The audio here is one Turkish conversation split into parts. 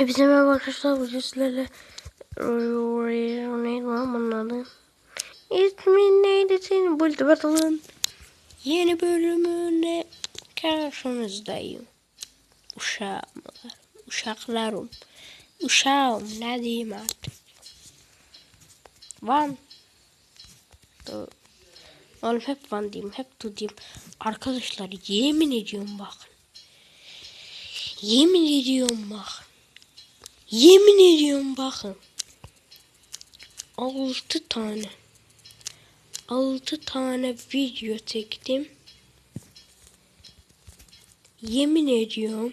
Hepinize merhaba arkadaşlar. Bugün sizlerle neydi lan bunun adı? İsmin neydi senin? Buldu Battle'ın yeni bölümüne karşınızdayım. Uşağım. Uşaklarım. Uşağım ne diyeyim artık. Van. Oğlum hep Van diyeyim. Hep tu diyeyim. Arkadaşlar yemin ediyorum bakın. Yemin ediyorum bakın. Yemin ediyorum bakın. Altı tane. Altı tane video çektim. Yemin ediyorum.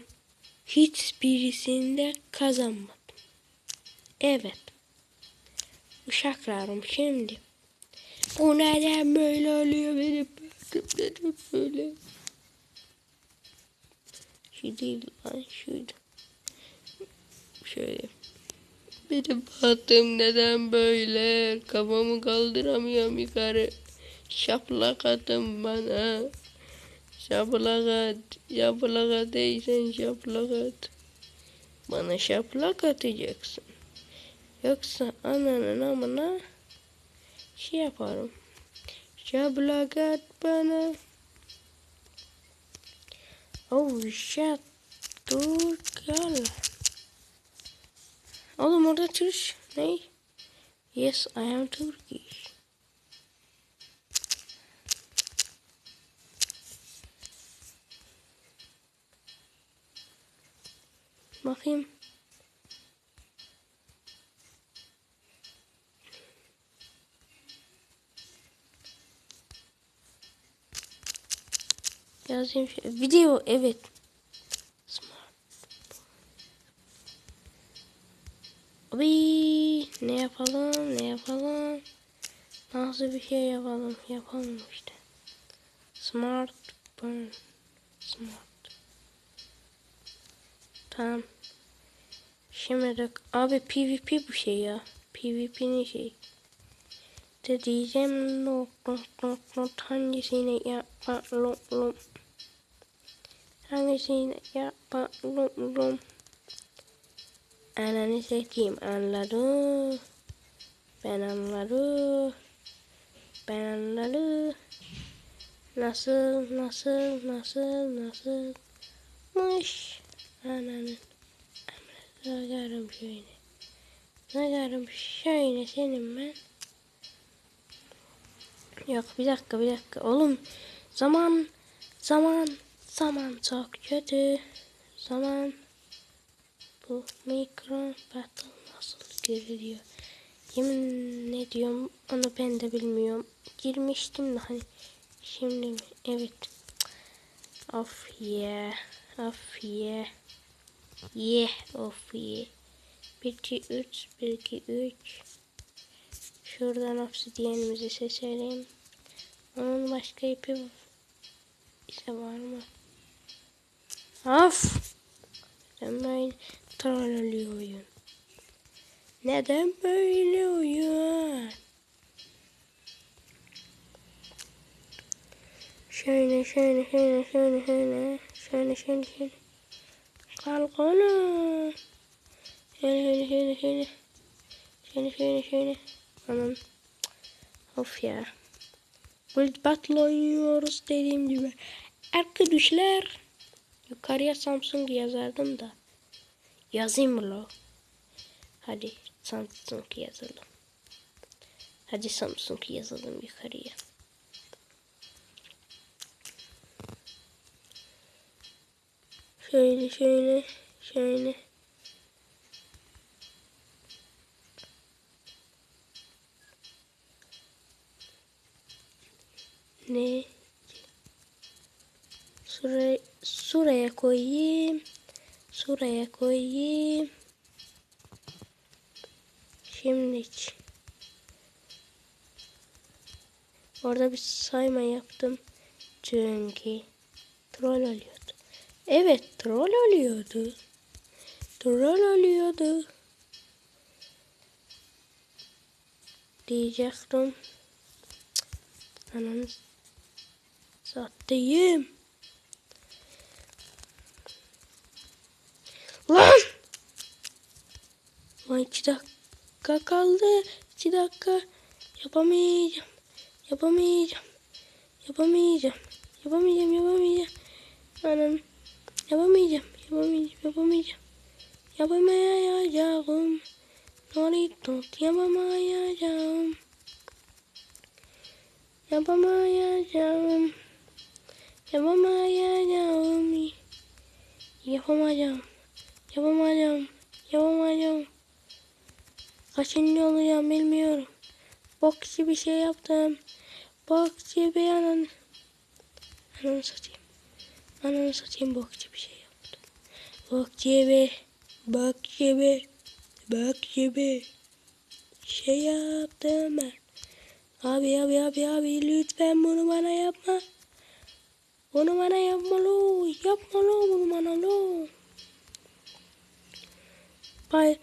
Hiçbirisinde kazanmadım. Evet. Uşaklarım şimdi. Bu neden böyle oluyor benim böyle? Şu değil lan şuydu. Şöyle. Benim bahtım neden böyle? Kafamı kaldıramıyorum yukarı. Şaplak atın bana. Şaplak at. Şaplak atıysan şaplak at. Bana şaplak atacaksın. Yoksa ananın amına şey yaparım. Şaplak at bana. Oh shit. Dur gel. Oğlum orada Türk ne? Yes, I am Turkish. Bakayım. Yazayım. Video evet. Abi ne yapalım ne yapalım. Nasıl bir şey yapalım yapalım işte. Smart burn. Smart. Tamam. Şimdi de abi PvP bu şey ya. PvP'nin şey. De diyeceğim not not not not hangisini yapalım. Hangisini yapalım. Ananı çekeyim anladı. Ben anladı. Ben anladı. Nasıl nasıl nasıl nasıl mış ananın Zagarım şöyle. Zagarım şöyle senin ben. Yok bir dakika bir dakika oğlum. Zaman zaman zaman çok kötü. Zaman bu mikro battle nasıl görülüyor? Yemin ediyorum onu ben de bilmiyorum. Girmiştim de hani şimdi mi? Evet. Of yeah. Of yeah. Yeah. Of yeah. 1 2 3 1 2 3 Şuradan obsidiyenimizi seçelim. Onun başka ipi ise var mı? Of. Böyle oluyor oyun? Neden böyle oyun? Şöyle şöyle şöyle şöyle şöyle şöyle şöyle şöyle. Kalkana şöyle şöyle şöyle şöyle. Şöyle şöyle şöyle. Aman of ya. Build Battle oynuyoruz dediğim gibi. Arkadaşlar yukarıya Samsung yazardım da yazayım mı lo hadi Samsung yazalım hadi Samsung yazalım yukarıya Şöyle şöyle şöyle. Ne? Şuraya, şuraya koyayım. Şuraya koyayım. Şimdi Orada bir sayma yaptım. Çünkü troll oluyordu. Evet troll oluyordu. Troll oluyordu. Diyecektim. Ananı sattayım. Lan! Ama iki dakika kaldı. İki dakika. Yapamayacağım. Yapamayacağım. Yapamayacağım. Yapamayacağım. Yapamayacağım. Anam. Yapamayacağım. Yapamayacağım. Yapamayacağım. Yapamayacağım. Noritot yapamayacağım. Yapamayacağım. Yapamayacağım. Yapamayacağım. Yapamayacağım. Yapamayacağım. Kaçıncı olacağım bilmiyorum. Bok gibi şey yaptım. Bok gibi anan. Ananı satayım. Ananı satayım bok gibi şey yaptım. Bok gibi. Bok gibi. Bok gibi. Şey yaptım ben. Abi abi abi abi lütfen bunu bana yapma. Bunu bana yapma lo. Yapma lo bunu bana lo. Bay.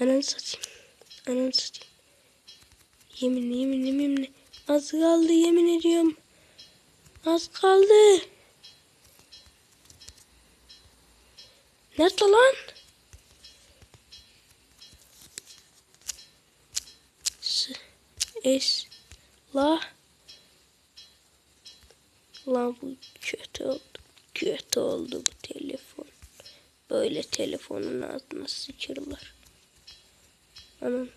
Ananı satayım. Ananı satayım. Yemin yemin yemin. Az kaldı yemin ediyorum. Az kaldı. Nerede lan? S es la Lan bu kötü oldu. Kötü oldu bu telefon. Böyle telefonun ağzına sıçırlar. Anam.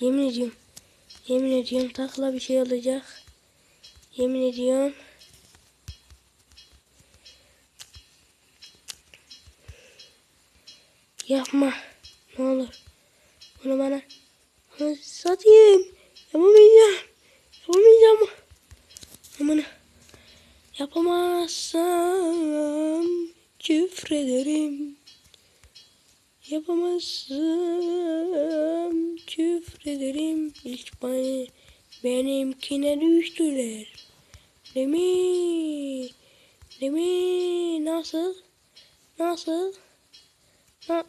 Yemin ediyorum. Yemin ediyorum takla bir şey olacak. Yemin ediyorum. Yapma. Ne olur. Bunu bana Bunu satayım. Yapamayacağım. Yapamayacağım. Yapamazsam küfrederim. Yapamazsam küfrederim. İlk bana benimkine düştüler. Değil mi? Değil mi? Nasıl? Nasıl? Ha?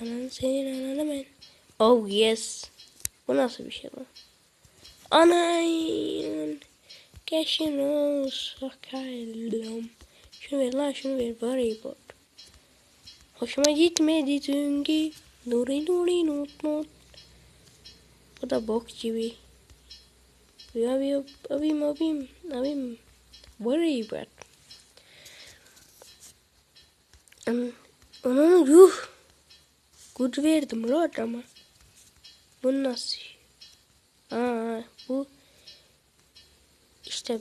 Anan senin ananı ben. Oh yes. Bu nasıl bir şey lan? Anan. Keşin sokarım. Şunu ver lan şunu ver. Bot. Hoşuma gitmedi çünkü. Nuri nuri not not. Bu da bok gibi. Abi abi abim abim abim. Worry bot. Um, onun yuh. Good verdim la adama. Bu nasıl? Aa bu işte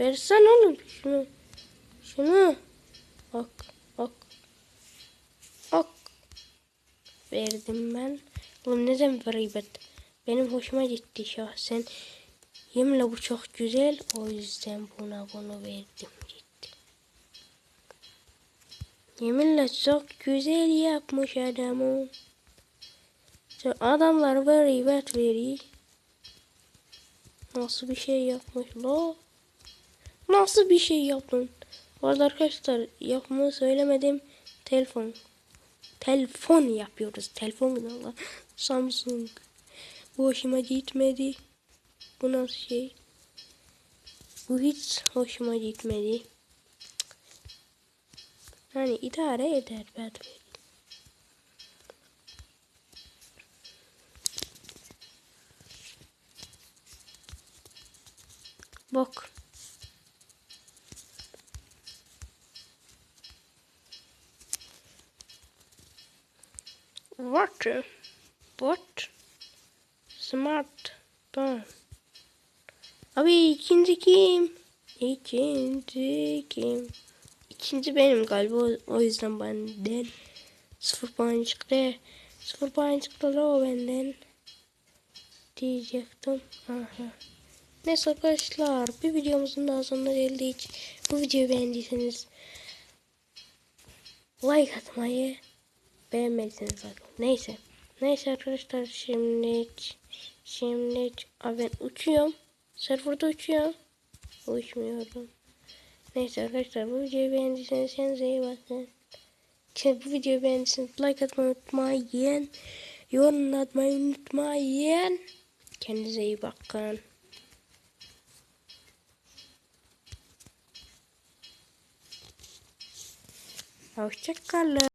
versen oğlum şunu. Şunu. Bak bak. Bak. Verdim ben. Oğlum neden gıybet? Benim hoşuma gitti şahsen. Yeminle bu çok güzel. O yüzden buna bunu verdim gitti. Yeminle çok güzel yapmış adamı. Adamlar gıybet veriyor. Nasıl bir şey yapmış la? Nasıl bir şey yaptın? Bu arada arkadaşlar yapımı söylemedim. Telefon. Telefon yapıyoruz. Telefon Allah. Samsung. Bu hoşuma gitmedi. Bu nasıl şey? Bu hiç hoşuma gitmedi. Yani idare eder belki. Bak. What? What? Smart. Tamam. Abi ikinci kim? İkinci kim? İkinci benim galiba o yüzden benden sıfır puan çıktı. Sıfır puan çıktı da o benden diyecektim. Aha. Neyse arkadaşlar bir videomuzun daha sonuna geldik. Bu videoyu beğendiyseniz like atmayı Beğenmediniz zaten. Neyse. Neyse arkadaşlar şimdi şimdi Aa, ben uçuyorum. Serverda uçuyorum. Uçmuyorum. Neyse arkadaşlar bu videoyu beğendiyseniz kendinize iyi bakın. Şimdi bu videoyu beğendiyseniz like atmayı unutmayın. Yorum atmayı unutmayın. Kendinize iyi bakın. Hoşçakalın.